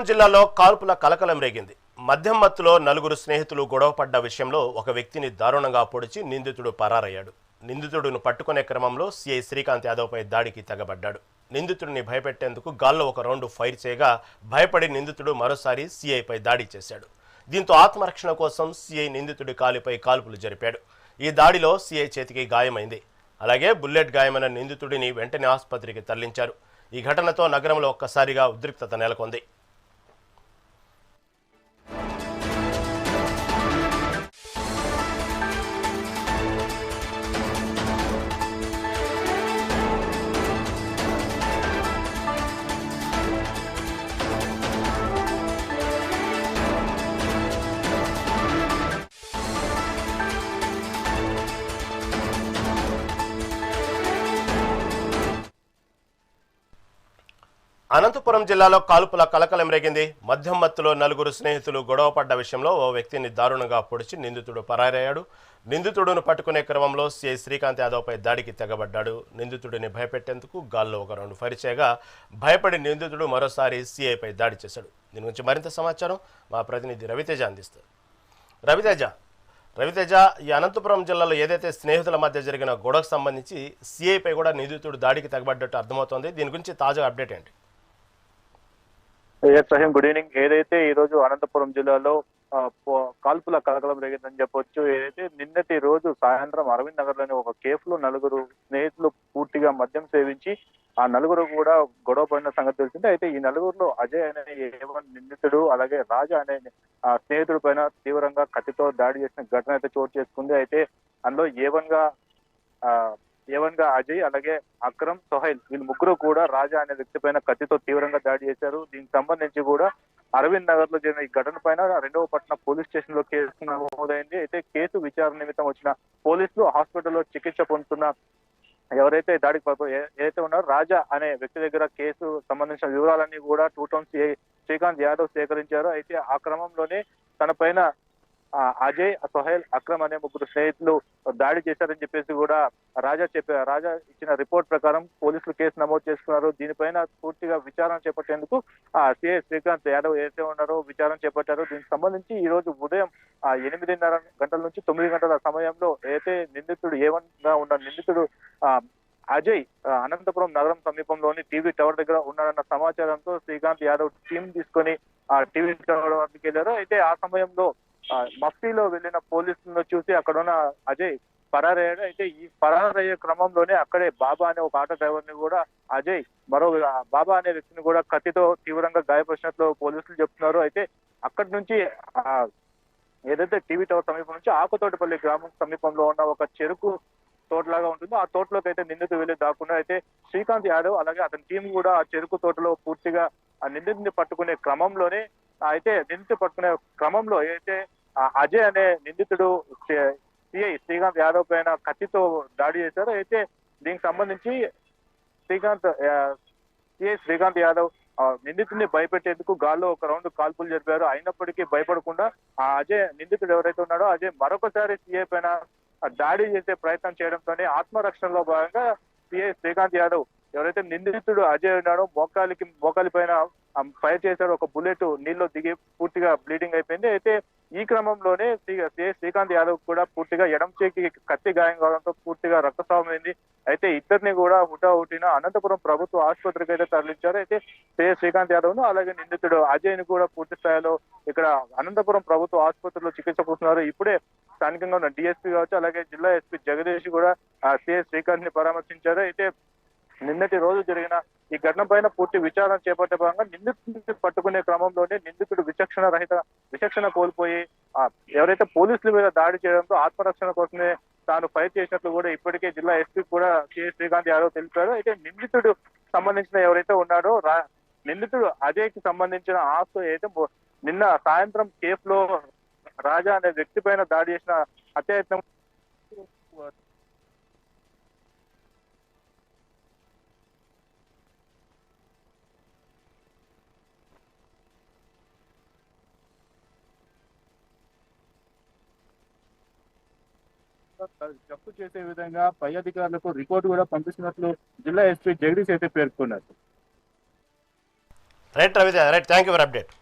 అనంతపురం జిల్లాలో కాల్పుల కలకలం రేగింది. మద్యం మత్తులో నలుగురు స్నేహితులు గొడవపడ్డ విషయంలో ఒక వ్యక్తిని దారుణంగా పొడిచి నిందితుడు పరారయ్యాడు. నిందితుడును పట్టుకునే క్రమంలో సిఐ శ్రీకాంత్ యాదవ్పై దాడికి తెగబడ్డాడు. నిందితుడిని భయపెట్టేందుకు గాల్లో ఒక రౌండ్ ఫైర్ చేయగా భయపడి నిందితుడు మరోసారి సిఐపై దాడి చేశాడు. దీంతో ఆత్మరక్షణ కోసం సిఐ నిందితుడి కాలిపై కాల్పులు జరిపాడు. ఈ దాడిలో సిఐ చేతికి గాయమైంది. అలాగే బుల్లెట్ గాయమైన నిందితుడిని వెంటనే ఆసుపత్రికి తరలించారు. ఈ ఘటనతో నగరంలో ఒక్కసారిగా ఉద్రిక్తత నెలకొంది. అనంతపురం జిల్లాలో కాల్పుల కలకలం మద్యం మత్తులో నలుగురు స్నేహితులు గొడవపడ్డ విషయంలో ఓ వ్యక్తిని దారుణంగా పొడిచి నిందితుడు పరారయ్యాడు. నిందితుడును పట్టుకునే క్రమంలో సిఐ శ్రీకాంత్ యాదవ్పై దాడికి తెగబడ్డాడు. నిందితుడిని భయపెట్టేందుకు గాల్లో ఒక రౌండ్ ఫైర్ చేయగా భయపడి నిందితుడు మరోసారి సిఐపై దాడి చేశాడు. దీని గురించి మరింత సమాచారం మా ప్రతినిధి రవితేజ అందిస్తారు రవితేజ రవితేజ ఈ అనంతపురం జిల్లాలో ఏదైతే స్నేహితుల మధ్య జరిగిన గొడవకు సంబంధించి సిఐపై కూడా నిందితుడు దాడికి తెగబడ్డట్టు అర్థమవుతోంది. దీని గురించి తాజా అప్డేట్ ఏంటి? Yes Rahim good evening. ఏదైతే ఈ రోజు అనంతపురం జిల్లాలో కాల్పుల కలకలం రేగిందని చెప్పొచ్చు. ఏదైతే నిన్నటి రోజు సాయంత్రం అరవింద్ నగర్లోని ఒక కేఫ్లో నలుగురు స్నేహితులు పూర్తిగా మద్యం సేవించి ఆ నలుగురు కూడా గొడవ పడిన సంగతి తెలిసింది. అయితే ఈ నలుగురులో అజయ్ అనే ఏవన్ నిందితుడు అలాగే రాజా అనే ఆ స్నేహితుడి పైన తీవ్రంగా కత్తితో దాడి చేసిన ఘటన అయితే చోటు చేసుకుంది. అయితే అందులో ఏవన్గా ఆ ఏవన్గా అజయ్ అలాగే అక్రమ్ సోహైల్ వీళ్ళు ముగ్గురు కూడా రాజా అనే వ్యక్తి పైన కత్తితో తీవ్రంగా దాడి చేశారు. దీనికి సంబంధించి కూడా అరవింద్ నగర్లో జరిగిన ఈ ఘటన పైన రెండవ పట్టణ పోలీస్ స్టేషన్లో కేసు నమోదైంది. అయితే కేసు విచారణ నిమిత్తం వచ్చిన పోలీసులు హాస్పిటల్లో చికిత్స పొందుతున్న ఎవరైతే దాడికి ఏదైతే ఉన్నారో రాజా అనే వ్యక్తి దగ్గర కేసు సంబంధించిన వివరాలన్నీ కూడా టూ టౌన్ శ్రీకాంత్ యాదవ్ సేకరించారు. అయితే ఆ క్రమంలోనే తన పైన అజయ్ సోహెల్ అక్రమ్ అనే ముగ్గురు స్నేహితులు దాడి చేశారని చెప్పేసి కూడా రాజా చెప్పారు రాజా ఇచ్చిన రిపోర్ట్ ప్రకారం పోలీసులు కేసు నమోదు చేసుకున్నారు. దీనిపైన పూర్తిగా విచారణ చేపట్టేందుకు ఆ సిఐ శ్రీకాంత్ యాదవ్ ఏదైతే ఉన్నారో విచారణ చేపట్టారు. దీనికి సంబంధించి ఈ రోజు ఉదయం ఆ ఎనిమిదిన్నర గంటల నుంచి తొమ్మిది గంటల సమయంలో ఏదైతే నిందితుడు ఏవన్గా ఉన్న నిందితుడు ఆ అజయ్ అనంతపురం నగరం సమీపంలోని టీవీ టవర్ దగ్గర ఉన్నాడన్న సమాచారంతో శ్రీకాంత్ యాదవ్ టీం తీసుకొని ఆ టీవీ టవర్ వద్దకు వెళ్ళారు. అయితే ఆ సమయంలో ఆ, మఫ్తీలో వెళ్ళిన పోలీసులను చూసి అక్కడ ఉన్న అజయ్ పరారయ్యాడు. అయితే ఈ పరారయ్యే క్రమంలోనే అక్కడే బాబా అనే ఒక ఆటో డ్రైవర్ని కూడా అజయ్ మరో బాబా అనే వ్యక్తిని కూడా కత్తితో తీవ్రంగా గాయపరిచినట్లు పోలీసులు చెప్తున్నారు. అయితే అక్కడి నుంచి ఏదైతే టీవీ టవర్ సమీపం నుంచి ఆకుతోటపల్లి గ్రామం సమీపంలో ఉన్న ఒక చెరుకు తోటలాగా ఉంటుందో. ఆ తోటలోకి అయితే నిందితు వెళ్ళి దాక్కున్నా అయితే శ్రీకాంత్ యాదవ్ అలాగే అతని టీం కూడా ఆ చెరుకు తోటలో పూర్తిగా ఆ నిందితుని పట్టుకునే క్రమంలోనే అయితే నిందితు పట్టుకునే క్రమంలో ఏదైతే అజయ్ అనే నిందితుడు సిఐ శ్రీకాంత్ యాదవ్ పైన కత్తితో దాడి చేశారు. అయితే దీనికి సంబంధించి శ్రీకాంత్ సిఐ శ్రీకాంత్ యాదవ్ నిందితుడిని భయపెట్టేందుకు గాల్లో ఒక రౌండ్ కాల్పులు జరిపారు. అయినప్పటికీ భయపడకుండా ఆ అజయ్ నిందితుడు ఎవరైతే ఉన్నాడో అజయ్ మరొకసారి సిఐ పైన దాడి చేసే ప్రయత్నం చేయడంతోనే ఆత్మరక్షణలో భాగంగా సిఐ శ్రీకాంత్ యాదవ్ ఎవరైతే నిందితుడు అజయ్ ఉన్నాడో మోకాలికి మోకాలి పైన ఫైర్ చేశాడు ఒక బుల్లెట్ నీళ్ళు దిగి పూర్తిగా బ్లీడింగ్ అయిపోయింది. అయితే ఈ క్రమంలోనే శ్రీ- శ్రీకాంత్ యాదవ్ కూడా పూర్తిగా ఎడం చేతికి కత్తి గాయం కావడంతో పూర్తిగా రక్తస్రావమైంది. అయితే ఇద్దరిని కూడా హుటా హుటిన అనంతపురం ప్రభుత్వ ఆసుపత్రికి అయితే తరలించారు. అయితే సిఐ శ్రీకాంత్ యాదవ్ను అలాగే నిందితుడు అజయ్ని కూడా పూర్తి స్థాయిలో ఇక్కడ అనంతపురం ప్రభుత్వ ఆసుపత్రిలో చికిత్స పొందుతున్నారు. ఇప్పుడే స్థానికంగా ఉన్న డిఎస్పీ కావచ్చు అలాగే జిల్లా ఎస్పీ జగదీష్ కూడా సిఎస్ శ్రీకాంత్ని పరామర్శించారు. అయితే నిన్నటి రోజు జరిగిన ఈ ఘటన పైన పూర్తి విచారణ చేపట్టే భాగంగా నిందితుడిని పట్టుకునే క్రమంలోనే నిందితుడు విచక్షణ రహిత విచక్షణ కోల్పోయి ఆ ఎవరైతే పోలీసుల మీద దాడి చేయడంతో ఆత్మరక్షణ కోసమే తాను ఫైర్ చేసినట్లు కూడా ఇప్పటికే జిల్లా ఎస్పీ కూడా కె శ్రీకాంత్ యాదవ్ తెలిపారు. అయితే నిందితుడు సంబంధించిన ఎవరైతే ఉన్నాడో రా- నిందితుడు అజయ్కి సంబంధించిన ఆస్తు అయితే నిన్న సాయంత్రం కేఫ్లో రాజా అనే వ్యక్తి పైన దాడి చేసిన అత్యయత్నం జప్తు చేసే విధంగా పై అధికారులకు రిపోర్ట్ కూడా పంపిస్తున్నట్లు జిల్లా ఎస్పీ జగదీష్ అయితే పేర్కొన్నారు. Right Ravi right. Thank you for update